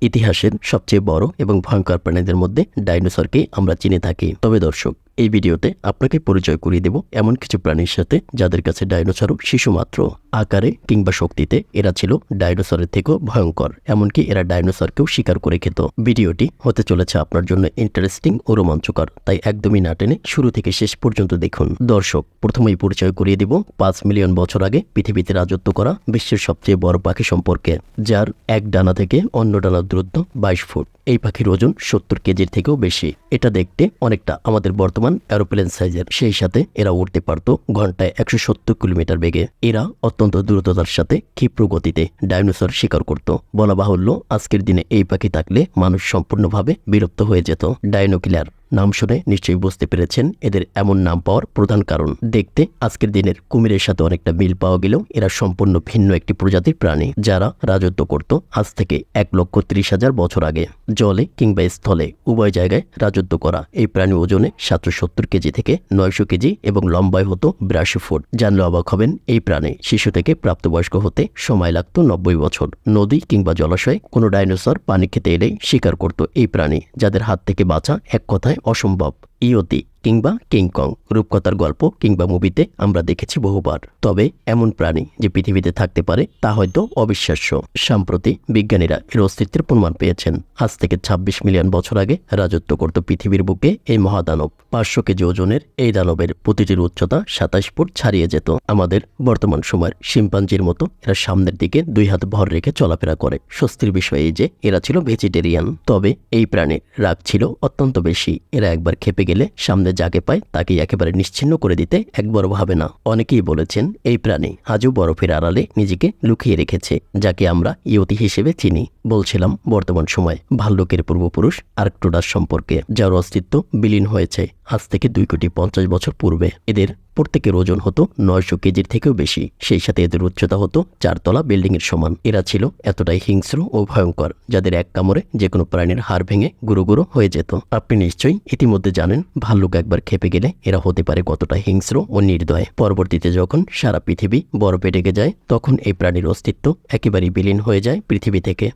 ইতিহাসের সবচেয়ে বড় এবং ভয়ঙ্কর প্রাণীদের মধ্যে ডাইনোসরকে আমরা চিনে থাকি। তবে দর্শক এই ভিডিওতে আপনাকে পরিচয় করিয়ে দেব এমন কিছু প্রাণীর সাথে যাদের কাছে ডাইনোসরও শিশুমাত্র আকারে কিংবা শক্তিতে এরা ছিল ডাইনোসরের থেকেও ভয়ঙ্কর, এমনকি এরা ডাইনোসরকেও শিকার করে খেত। ভিডিওটি হতে চলেছে আপনার জন্য ইন্টারেস্টিং ও রোমাঞ্চকর, তাই একদমই না টেনে শুরু থেকে শেষ পর্যন্ত দেখুন। দর্শক, প্রথমেই পরিচয় করিয়ে দেব, পাঁচ মিলিয়ন বছর আগে পৃথিবীতে রাজত্ব করা বিশ্বের সবচেয়ে বড় পাখি সম্পর্কে, যার এক ডানা থেকে অন্য ডানার দূরত্ব বাইশ ফুট। এই পাখির ওজন সত্তর কেজির থেকেও বেশি। এটা দেখতে অনেকটা আমাদের বর্তমান অ্যারোপ্লেন সাইজের সেই সাথে এরা উঠতে পারত ঘন্টায় একশো সত্তর কিলোমিটার বেগে। এরা অত্যন্ত দ্রুততার সাথে ক্ষিপ্র গতিতে ডাইনোসর শিকার করত। বলা বাহুল্য, আজকের দিনে এই পাখি থাকলে মানুষ সম্পূর্ণভাবে বিরক্ত হয়ে যেত। ডাইনোকিলার নাম শুনে নিশ্চয়ই বুঝতে পেরেছেন, এদের এমন নাম পাওয়ার প্রধান কারণ। দেখতে, আজকের দিনের কুমিরের সাথে অনেকটা মিল পাওয়া গেলেও এরা সম্পূর্ণ ভিন্ন একটি প্রজাতির প্রাণী, যারা রাজত্ব করত আজ থেকে এক লক্ষ ত্রিশ হাজার বছর আগে। জলে কিংবা স্থলে উভয় জায়গায় রাজত্ব করা এই প্রাণী ওজনে সাতশো সত্তর কেজি থেকে নয়শো কেজি এবং লম্বায় হতো বিরাশি ফুট। জানলে অবাক হবেন, এই প্রাণী শিশু থেকে প্রাপ্তবয়স্ক হতে সময় লাগতো নব্বই বছর। নদী কিংবা জলাশয়ে কোনো ডাইনোসর পানি খেতে এলেই শিকার করত এই প্রাণী, যাদের হাত থেকে বাঁচা এক কথায় অসম্ভব। ইয়তি কিংবা কিংকং রূপকথার গল্প কিংবা মুভিতে আমরা দেখেছি বহুবার। তবে এমন প্রাণী যে পৃথিবীতে থাকতে পারে, তা হয়তো অবিশ্বাস্য। সম্প্রতি বিজ্ঞানীরা এর অস্তিত্বের প্রমাণ পেয়েছেন। আজ থেকে ২৬ মিলিয়ন বছর আগে রাজত্ব করত পৃথিবীর বুকে এই মহাদানব। পাঁচশো কেজি ওজনের এই দানবের প্রতিটির উচ্চতা সাতাশ ফুট ছাড়িয়ে যেত। আমাদের বর্তমান সময়ের শিম্পাঞ্জির মতো এরা সামনের দিকে দুই হাত ভর রেখে চলাফেরা করে। স্বস্তির বিষয় এই যে, এরা ছিল ভেজিটেরিয়ান। তবে এই প্রাণীর রাগ ছিল অত্যন্ত বেশি। এরা একবার খেপে গেলে সামনে যাকে পায় তাকে একেবারে নিশ্চিন্ন করে দিতে একবার ভাবে না। অনেকেই বলেছেন, এই প্রাণী আজও বরফের আড়ালে নিজেকে লুকিয়ে রেখেছে, যাকে আমরা ইয়তি হিসেবে চিনি। বলছিলাম, বর্তমান সময় ভাল্লুকের পূর্বপুরুষ আর্কটোডাস সম্পর্কে, যার অস্তিত্ব বিলীন হয়েছে আজ থেকে দুই কোটি পঞ্চাশ বছর পূর্বে। এদের প্রত্যেকের ওজন হতো নয়শো কেজির থেকেও বেশি। সেই সাথে এদের উচ্চতা হতো চারতলা বিল্ডিংয়ের সমান। এরা ছিল এতটাই হিংস্র ও ভয়ঙ্কর, যাদের এক কামড়ে যে কোনো প্রাণীর হাড় ভেঙে গুঁড়ো গুঁড়ো হয়ে যেত। আপনি নিশ্চয়ই ইতিমধ্যে জানেন ভাল্লুক একবার খেপে গেলে এরা হতে পারে কতটা হিংস্র ও নির্দয়। পরবর্তীতে যখন সারা পৃথিবী বরফে ডেকে যায়, তখন এই প্রাণীর অস্তিত্ব একেবারেই বিলীন হয়ে যায় পৃথিবী থেকে।